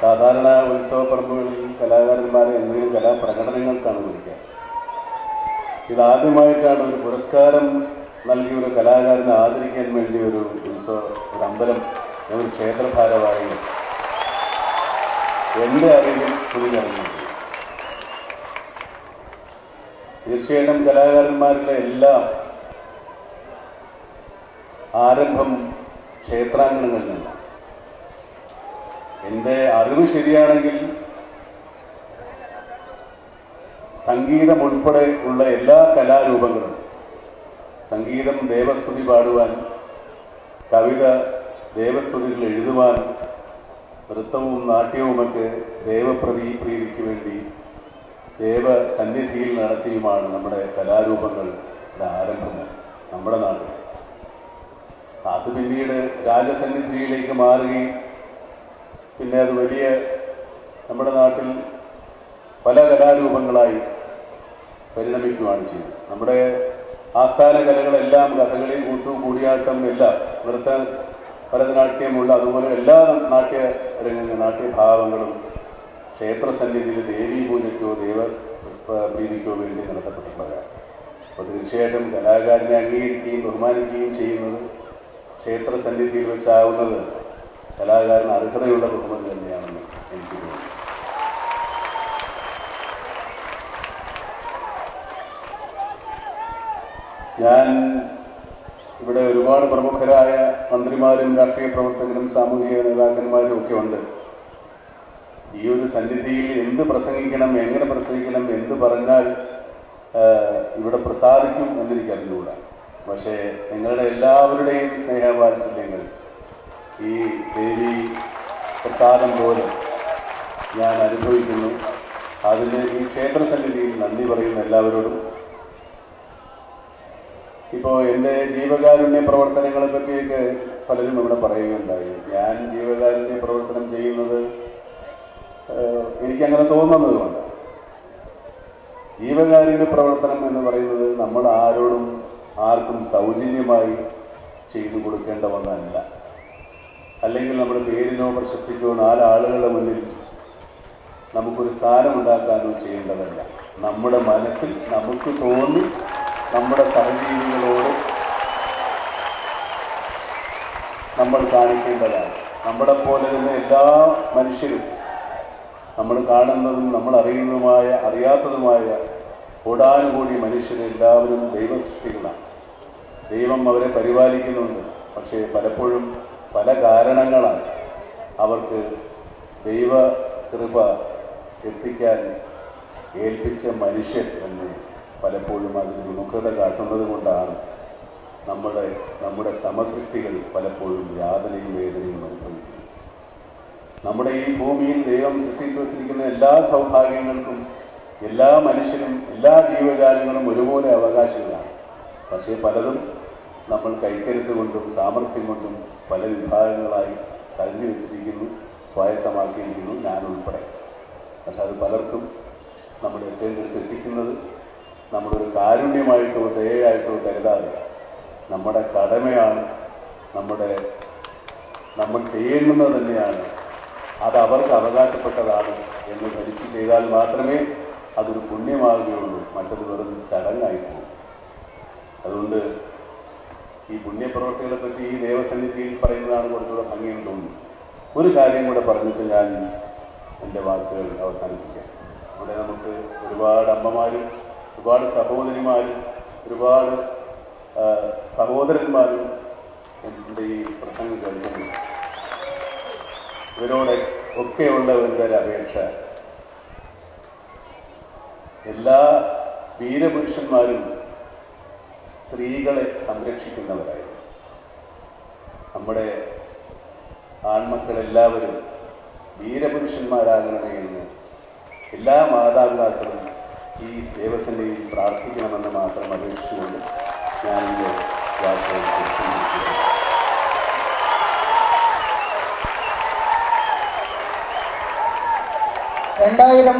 സാധാരണ ഉത്സവ പറമ്പുകളിൽ കലാകാരന്മാരെ എന്തെങ്കിലും കലാപ്രകടനങ്ങൾക്കാണ് വിളിക്കുക. ഇതാദ്യമായിട്ടാണ് ഒരു പുരസ്കാരം നൽകിയ ഒരു കലാകാരനെ ആദരിക്കാൻ വേണ്ടി ഒരു ഉത്സവ ഒരു അമ്പലം ഒരു ക്ഷേത്ര ഭാരവാഹി എന്റെ അറിവിൽ തുണിഞ്ഞിറങ്ങിയിട്ടുണ്ട് തീർച്ചയായിട്ടും കലാകാരന്മാരുടെ എല്ലാം ആരംഭം ക്ഷേത്രാങ്കണങ്ങളിൽ നിന്നാണ് എന്റെ അറിവ് ശരിയാണെങ്കിൽ സംഗീതം ഉൾപ്പെടെ ഉള്ള എല്ലാ കലാരൂപങ്ങളും സംഗീതം ദേവസ്തുതി പാടുവാൻ കവിത ദേവസ്തുതികൾ എഴുതുവാൻ നൃത്തവും നാട്യവുമൊക്കെ ദേവപ്രതി പ്രീതിക്ക് വേണ്ടി ദേവസന്നിധിയിൽ നടത്തിയുമാണ് നമ്മുടെ കലാരൂപങ്ങൾ ആരംഭങ്ങൾ നമ്മുടെ നാട്ടിൽ. അത് പിന്നീട് രാജസന്നിധിയിലേക്ക് മാറുകയും പിന്നെ അത് വലിയ നമ്മുടെ നാട്ടിൽ പല കലാരൂപങ്ങളായി പരിണമിക്കുകയാണ് ചെയ്യുന്നത്. നമ്മുടെ ആസ്ഥാന കലകളെല്ലാം കഥകളി കൂത്തു കൂടിയാട്ടം എല്ലാം നൃത്ത ഭരതനാട്യമുള്ള അതുപോലെ എല്ലാ നാട്യ രംഗങ്ങൾ നാട്യഭാവങ്ങളും ക്ഷേത്രസന്നിധിയിൽ ദേവീ പൂജയ്ക്കോ ദേവ പ്രീതിക്കോ വേണ്ടി നടത്തപ്പെട്ടിട്ടുള്ളതാണ്. അപ്പോൾ തീർച്ചയായിട്ടും കലാകാരനെ അംഗീകരിക്കുകയും ബഹുമാനിക്കുകയും ചെയ്യുന്നത് ക്ഷേത്രസന്നിധിയിൽ വെച്ചാവുന്നത് കലാകാരന് അർഹതയുള്ള ബഹുമതി തന്നെയാണെന്ന് എനിക്ക് തോന്നുന്നു. ഞാൻ ഇവിടെ ഒരുപാട് പ്രമുഖരായ മന്ത്രിമാരും രാഷ്ട്രീയ പ്രവർത്തകരും സാമൂഹിക നേതാക്കന്മാരും ഒക്കെ ഉണ്ട്. ഈ ഒരു സന്നിധിയിൽ എന്ത് പ്രസംഗിക്കണം എങ്ങനെ പ്രസംഗിക്കണം എന്ത് പറഞ്ഞാൽ ഇവിടെ പ്രസാദിക്കും എന്നെനിക്ക് അറിഞ്ഞുകൂടാ പക്ഷേ നിങ്ങളുടെ എല്ലാവരുടെയും സ്നേഹവാത്സല്യങ്ങൾ ഈ ദേവി പ്രസാദം പോലെ ഞാൻ അനുഭവിക്കുന്നു. അതിന് ഈ ക്ഷേത്ര സന്നിധിയിൽ നന്ദി പറയുന്ന എല്ലാവരോടും. ഇപ്പോൾ എന്റെ ജീവകാരുണ്യ പ്രവർത്തനങ്ങളെ പറ്റിയൊക്കെ പലരും ഇവിടെ പറയുകയുണ്ടായി. ഞാൻ ജീവകാരുണ്യ പ്രവർത്തനം ചെയ്യുന്നത് എനിക്കങ്ങനെ തോന്നുന്നതുകൊണ്ട്. ജീവകാരുണ്യ പ്രവർത്തനം എന്ന് പറയുന്നത് നമ്മൾ ആരോടും ആർക്കും സൗജന്യമായി ചെയ്തു കൊടുക്കേണ്ട ഒന്നല്ല അല്ലെങ്കിൽ നമ്മുടെ പേരിനോ പ്രശസ്തിക്കോ നാലാളുകളുടെ മുന്നിൽ നമുക്കൊരു സ്ഥാനം ഉണ്ടാക്കാനോ ചെയ്യേണ്ടതല്ല. നമ്മുടെ മനസ്സിൽ നമുക്ക് തോന്നി നമ്മുടെ സഹജീവികളോട് നമ്മൾ കാണിക്കേണ്ടതാണ്. നമ്മളെ പോലെ തന്നെ എല്ലാ മനുഷ്യരും നമ്മൾ കാണുന്നതും നമ്മൾ അറിയുന്നതുമായ അറിയാത്തതുമായ കോടാനുകൂടി മനുഷ്യരെല്ലാവരും ദൈവസൃഷ്ടികളാണ്. ദൈവം അവരെ പരിപാലിക്കുന്നുണ്ട്. പക്ഷേ പലപ്പോഴും പല കാരണങ്ങളാൽ അവർക്ക് ദൈവ കൃപ എത്തിക്കാൻ ഏൽപ്പിച്ച മനുഷ്യൻ എന്ന് പലപ്പോഴും അതിന് വിമുഖത കാട്ടുന്നത് കൊണ്ടാണ് നമ്മുടെ നമ്മുടെ സമസൃഷ്ടികൾ പലപ്പോഴും യാതനയും വേദനയും അനുഭവിക്കുന്നത്. നമ്മുടെ ഈ ഭൂമിയിൽ ദൈവം സൃഷ്ടിച്ചു വച്ചിരിക്കുന്ന എല്ലാ സൗഭാഗ്യങ്ങൾക്കും എല്ലാ മനുഷ്യനും എല്ലാ ജീവജാലങ്ങളും ഒരുപോലെ അവകാശികളാണ്. പക്ഷേ പലതും നമ്മൾ കൈക്കരുത്ത് കൊണ്ടും സാമർഥ്യം കൊണ്ടും പല വിഭാഗങ്ങളായി കഴിഞ്ഞു വെച്ചിരിക്കുന്നു സ്വായത്തമാക്കിയിരിക്കുന്നു ഞാൻ ഉൾപ്പെടെ. പക്ഷെ അത് പലർക്കും നമ്മൾ എത്തേണ്ടടുത്ത് എത്തിക്കുന്നത് നമ്മളൊരു കാരുണ്യമായിട്ടോ ദയയായിട്ടോ കരുതാതെ നമ്മുടെ കടമയാണ് നമ്മുടെ നമ്മൾ ചെയ്യേണ്ടുന്നത് തന്നെയാണ് അത് അവർക്ക് അവകാശപ്പെട്ടതാണ് എന്ന് ധരിച്ചു ചെയ്താൽ മാത്രമേ അതൊരു പുണ്യമാകുകയുള്ളൂ മറ്റത് വെറും ചടങ്ങായി പോകും. അതുകൊണ്ട് ഈ പുണ്യപ്രവർത്തികളെ പറ്റി ഈ ദേവസന്നിധിയിൽ പറയുന്നതാണ് കുറച്ചുകൂടെ ഭംഗിയെന്ന് തോന്നുന്നു. ഒരു കാര്യം കൂടെ പറഞ്ഞിട്ട് ഞാൻ എന്റെ വാക്കുകൾ അവസാനിപ്പിക്കാം. ഇവിടെ നമുക്ക് ഒരുപാട് അമ്മമാരും ഒരുപാട് സഹോദരിമാരും ഒരുപാട് സഹോദരന്മാരും എന്റെ ഈ പ്രസംഗം കേൾക്കുന്നു. ഇവരോട് ഒക്കെയുള്ള എന്റെ ഒരു അപേക്ഷ. എല്ലാ വീരപുരുഷന്മാരും സ്ത്രീകളെ സംരക്ഷിക്കുന്നവരായിരുന്നു. നമ്മുടെ ആൺമക്കളെല്ലാവരും വീരപുരുഷന്മാരാകണമേ എന്ന് എല്ലാ മാതാപിതാക്കളും ഈ സേവസനയിൽ പ്രാർത്ഥിക്കണമെന്ന് മാത്രം അപേക്ഷിച്ചുകൊണ്ട് ഞാൻ രണ്ടായിരം